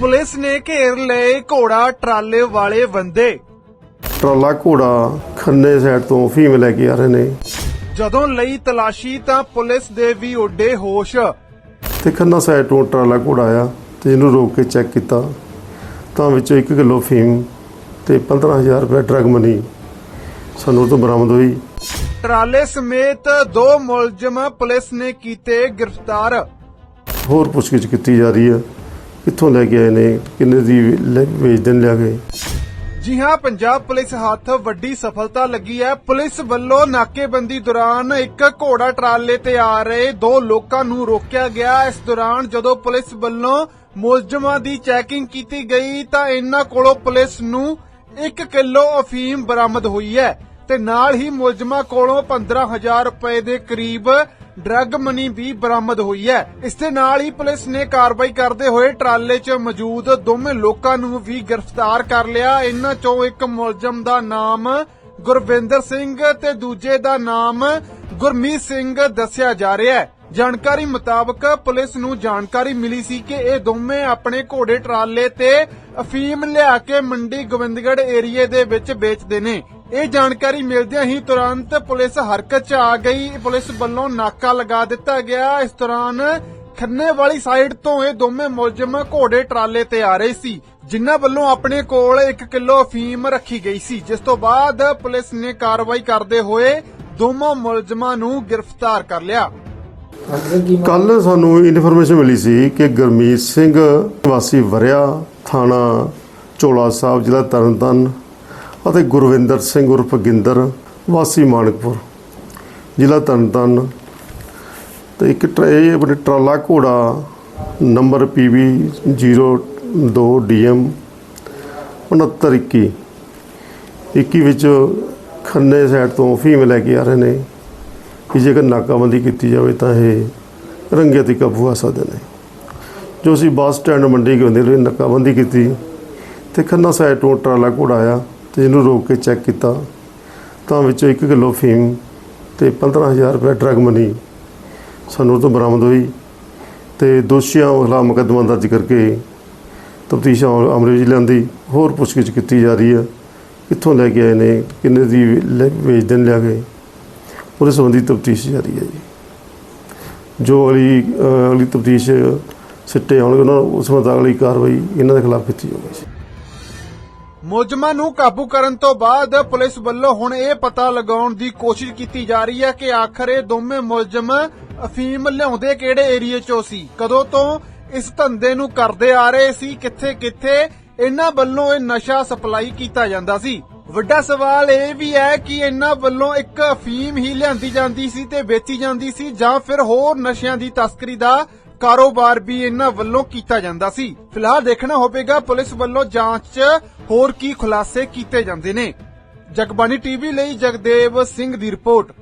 Police ਨੇ ਘੇਰ ਲਏ ਘੋੜਾ ਟਰਾਲੇ ਵਾਲੇ ਬੰਦੇ। ਟਰਾਲਾ ਘੋੜਾ ਖੰਨੇ ਸਾਈਡ ਤੋਂ ਫੀਮ ਲੈ ਕੇ ਆ ਰਹੇ ਨੇ। ਜਦੋਂ ਲਈ ਤਲਾਸ਼ੀ ਤਾਂ ਪੁਲਿਸ ਦੇ ਵੀ ਉੱਡੇ ਹੋਸ਼। ਤੇ ਖੰਨਾ ਸਾਈਡ ਤੋਂ ਟਰਾਲਾ ਘੋੜਾ ਆਇਆ ਤੇ ਇਹਨੂੰ ਰੋਕ ਕੇ ਚੈੱਕ ਕੀਤਾ। ਤਾਂ ਵਿੱਚੋਂ 1 ਕਿਲੋ ਫੀਮ ਤੇ 15000 ਰੁਪਏ ਡਰਗ ਮਨੀ ਸਾਨੂੰ ਤੋਂ ਬਰਾਮਦ ਹੋਈ। ਟਰਾਲੇ ਸਮੇਤ ਦੋ ਮੁਲਜ਼ਮ ਪੁਲਿਸ ਨੇ ਕੀਤੇ ਗ੍ਰਿਫਤਾਰ। ਹੋਰ ਪੁੱਛਗਿੱਛ ਕੀਤੀ ਜਾ ਰਹੀ ਹੈ। ਕਿੱਥੋਂ ਲੈ ਕੇ ਆਏ ਨੇ? ਕਿੰਨੇ ਦੀ ਲੈ- ਵੇਚਦੇ ਲਿਆ ਕੇ? ਜੀ ਹਾਂ, ਪੰਜਾਬ ਪੁਲਿਸ ਹੱਥ ਵੱਡੀ ਸਫਲਤਾ ਲੱਗੀ ਹੈ। ਪੁਲਿਸ ਵੱਲੋਂ ਨਾਕੇਬੰਦੀ ਦੌਰਾਨ ਇੱਕ ਘੋੜਾ ਟਰਾਲੇ ਤੇ ਆ ਰਹੇ ਦੋ ਲੋਕਾਂ ਨੂੰ ਰੋਕਿਆ ਗਿਆ। ਇਸ ਦੌਰਾਨ ਜਦੋਂ ਪੁਲਿਸ ਵੱਲੋਂ ਮੁਲਜ਼ਮਾਂ ਦੀ ਚੈਕਿੰਗ ਕੀਤੀ ਗਈ, ਤਾਂ ਇਹਨਾਂ ਕੋਲੋਂ ਪੁਲਿਸ ਨੂੰ 1 ਕਿਲੋ ਅਫੀਮ ਬਰਾਮਦ ਹੋਈ ਹੈ ਤੇ ਨਾਲ ਹੀ ਮੁਲਜ਼ਮਾਂ ਕੋਲੋਂ 15000 ਰੁਪਏ ਦੇ ਕਰੀਬ ਡਰੱਗ ਮਨੀ ਵੀ ਬਰਾਮਦ ਹੋਈ ਹੈ। ਇਸ ਦੇ ਨਾਲ ਹੀ ਪੁਲਿਸ ਨੇ ਕਾਰਵਾਈ ਕਰਦੇ ਹੋਏ ਟਰਾਲੇ 'ਚ ਮੌਜੂਦ ਦੋਵੇਂ ਲੋਕਾਂ ਨੂੰ ਵੀ ਗ੍ਰਿਫਤਾਰ ਕਰ ਲਿਆ। ਇਹਨਾਂ 'ਚੋਂ ਇੱਕ ਮੁਲਜ਼ਮ ਦਾ ਨਾਮ ਗੁਰਵਿੰਦਰ ਸਿੰਘ ਤੇ ਦੂਜੇ ਦਾ ਨਾਮ ਗੁਰਮੀਤ ਸਿੰਘ ਦੱਸਿਆ ਜਾ ਰਿਹਾ ਹੈ। ਜਾਣਕਾਰੀ ਮੁਤਾਬਕ ਪੁਲਿਸ ਨੂੰ ਜਾਣਕਾਰੀ ਮਿਲੀ ਸੀ ਕਿ ਇਹ ਦੋਵੇਂ ਆਪਣੇ ਘੋੜੇ ਟਰਾਲੇ ਤੇ ਅਫੀਮ ਲਿਆ ਕੇ ਮੰਡੀ ਗੋਬਿੰਦਗੜ੍ਹ ਏਰੀਏ ਦੇ ਵਿੱਚ ਵੇਚਦੇ ਨੇ। ਇਹ ਜਾਣਕਾਰੀ ਮਿਲਦਿਆਂ ਹੀ ਤੁਰੰਤ ਪੁਲਿਸ ਹਰਕਤ 'ਚ ਆ ਗਈ। ਪੁਲਿਸ ਵੱਲੋਂ ਨਾਕਾ ਲਗਾ ਦਿੱਤਾ ਗਿਆ। ਇਸ ਦੌਰਾਨ ਖੰਨੇ ਵਾਲੀ ਸਾਈਡ ਤੋਂ ਇਹ ਦੋਵੇਂ ਮੁਲਜ਼ਮ ਘੋੜੇ ਟਰਾਲੇ ਤੇ ਆ ਰਹੇ ਸੀ, ਜਿਨ੍ਹਾਂ ਵੱਲੋਂ ਆਪਣੇ ਕੋਲ 1 ਕਿਲੋ ਅਫੀਮ ਰੱਖੀ ਗਈ ਸੀ। ਜਿਸ ਤੋਂ ਬਾਅਦ ਪੁਲਿਸ ਨੇ ਕਾਰਵਾਈ ਕਰਦੇ ਹੋਏ ਦੋਵਾਂ ਮੁਲਜ਼ਮਾਂ ਨੂੰ ਗ੍ਰਿਫਤਾਰ ਕਰ ਲਿਆ। ਕੱਲ ਸਾਨੂੰ ਇਨਫੋਰਮੇਸ਼ਨ ਮਿਲੀ ਸੀ ਕਿ ਗੁਰਮੀਤ ਸਿੰਘ ਵਾਸੀ ਵਰਿਆ ਥਾਣਾ ਚੋਲਾ ਸਾਹਿਬ, ਜ਼ਿਲ੍ਹਾ ਤਰਨਤਾਰਨ ਅਤੇ ਗੁਰਵਿੰਦਰ ਸਿੰਘ ਉਰਫ ਗਿੰਦਰ, ਵਾਸੀ ਮਾਨਕਪੁਰ, ਜ਼ਿਲ੍ਹਾ ਤਰਨਤਾਰਨ ਤੇ ਇੱਕ ਟਰ- ਇਹ ਆਪਣੇ ਟਰਾਲਾ ਘੋੜਾ ਨੰਬਰ PB 02 DM 6921 21 ਵਿੱਚ ਖੰਨੇ ਸਾਈਡ ਤੋਂ ਫੀਮ ਲੈ ਕੇ ਆ ਰਹੇ ਨੇ। ਕਿ ਜੇਕਰ ਨਾਕਾਬੰਦੀ ਕੀਤੀ ਜਾਵੇ ਤਾਂ ਇਹ ਰੰਗੇ ਤੇ ਕਾਬੂ ਆ ਸਕਦੇ ਨੇ। ਜੋ ਅਸੀਂ ਬੱਸ ਸਟੈਂਡ ਮੰਡੀ ਗਏ ਹੁੰਦੇ ਨਾਕਾਬੰਦੀ ਕੀਤੀ, ਤੇ ਖੰਨਾ ਸਾਈਡ ਤੋਂ ਟਰਾਲਾ ਘੋੜਾ ਆਇਆ। ਤੇ ਇਹਨੂੰ ਰੋਕ ਕੇ ਚੈੱਕ ਕੀਤਾ, ਤਾਂ ਵਿੱਚੋਂ 1 ਕਿਲੋ ਫੀਮ ਤੇ 15000 ਰੁਪਏ ਡਰਗ ਮਨੀ ਸਾਨੂੰ ਉਹ ਤੋਂ ਬਰਾਮਦ ਹੋਈ ਤੇ ਦੋਸ਼ੀਆਂ ਖਿਲਾਫ ਮੁਕੱਦਮਾ ਦਰਜ ਕਰਕੇ ਤਫਤੀਸ਼ ਅਮਰੇ ਵਿੱਚ ਲਿਆਂਦੀ। ਹੋਰ ਪੁੱਛਗਿੱਛ ਕੀਤੀ ਜਾ ਰਹੀ ਹੈ, ਕਿੱਥੋਂ ਲੈ ਕੇ ਆਏ ਨੇ, ਕਿੰਨੇ ਦੀ ਵੇਚਦੇ ਨੇ ਲਿਆ ਗਏ, ਉਹਦੇ ਸੰਬੰਧੀ ਤਫਤੀਸ਼ ਜਾਰੀ ਹੈ ਜੀ। ਜੋ ਅਗਲੀ ਅਗਲੀ ਤਫਤੀਸ਼ ਸਿੱਟੇ ਆਉਣਗੇ, ਉਹਨਾਂ ਉਸ ਮੁਤਾਬਕ ਅਗਲੀ ਕਾਰਵਾਈ ਇਹਨਾਂ ਦੇ ਖਿਲਾਫ ਕੀਤੀ ਜਾਵੇਗੀ ਮੁਲਜ਼ਮਾਂ ਨੂੰ ਕਾਬੂ ਕਰਨ ਤੋਂ ਬਾਅਦ ਪੁਲਿਸ ਵੱਲੋਂ ਹੁਣ ਇਹ ਪਤਾ ਲਗਾਉਣ ਦੀ ਕੋਸ਼ਿਸ਼ ਕੀਤੀ ਜਾ ਰਹੀ ਹੈ ਕਿ ਆਖਰ ਇਹ ਦੋਵੇਂ ਮੁਲਜ਼ਮ ਅਫੀਮ ਲਿਆਉਂਦੇ ਕਿਹੜੇ ਏਰੀਏ ਚੋਂ ਸੀ? ਕਦੋਂ ਤੋਂ ਇਸ ਧੰਦੇ ਨੂੰ ਕਰਦੇ ਆ ਰਹੇ ਸੀ? ਕਿੱਥੇ ਕਿੱਥੇ? ਇਹਨਾਂ ਵੱਲੋਂ ਇਹ ਨਸ਼ਾ ਸਪਲਾਈ ਕੀਤਾ ਜਾਂਦਾ ਸੀ। ਵੱਡਾ ਸਵਾਲ ਇਹ ਵੀ ਹੈ ਕਿ ਇਹਨਾਂ ਵੱਲੋਂ ਇੱਕ ਅਫੀਮ ਹੀ ਲਿਆਂਦੀ ਜਾਂਦੀ ਸੀ ਤੇ ਵੇਚੀ ਜਾਂਦੀ ਸੀ ਜਾਂ ਫਿਰ ਹੋਰ ਨਸ਼ਿਆਂ ਦੀ ਤਸਕਰੀ ਦਾ ਕਾਰੋਬਾਰ ਵੀ ਇਹਨਾਂ ਵੱਲੋਂ ਕੀਤਾ ਜਾਂਦਾ ਸੀ। ਫਿਲਹਾਲ ਦੇਖਣਾ ਹੋਵੇਗਾ ਪੁਲਿਸ ਵੱਲੋਂ ਜਾਂਚ 'ਚ ਹੋਰ ਕੀ ਖੁਲਾਸੇ ਕੀਤੇ ਜਾਂਦੇ ਨੇ। ਜਗਬਾਣੀ ਟੀਵੀ ਲਈ ਜਗਦੇਵ ਸਿੰਘ ਦੀ ਰਿਪੋਰਟ।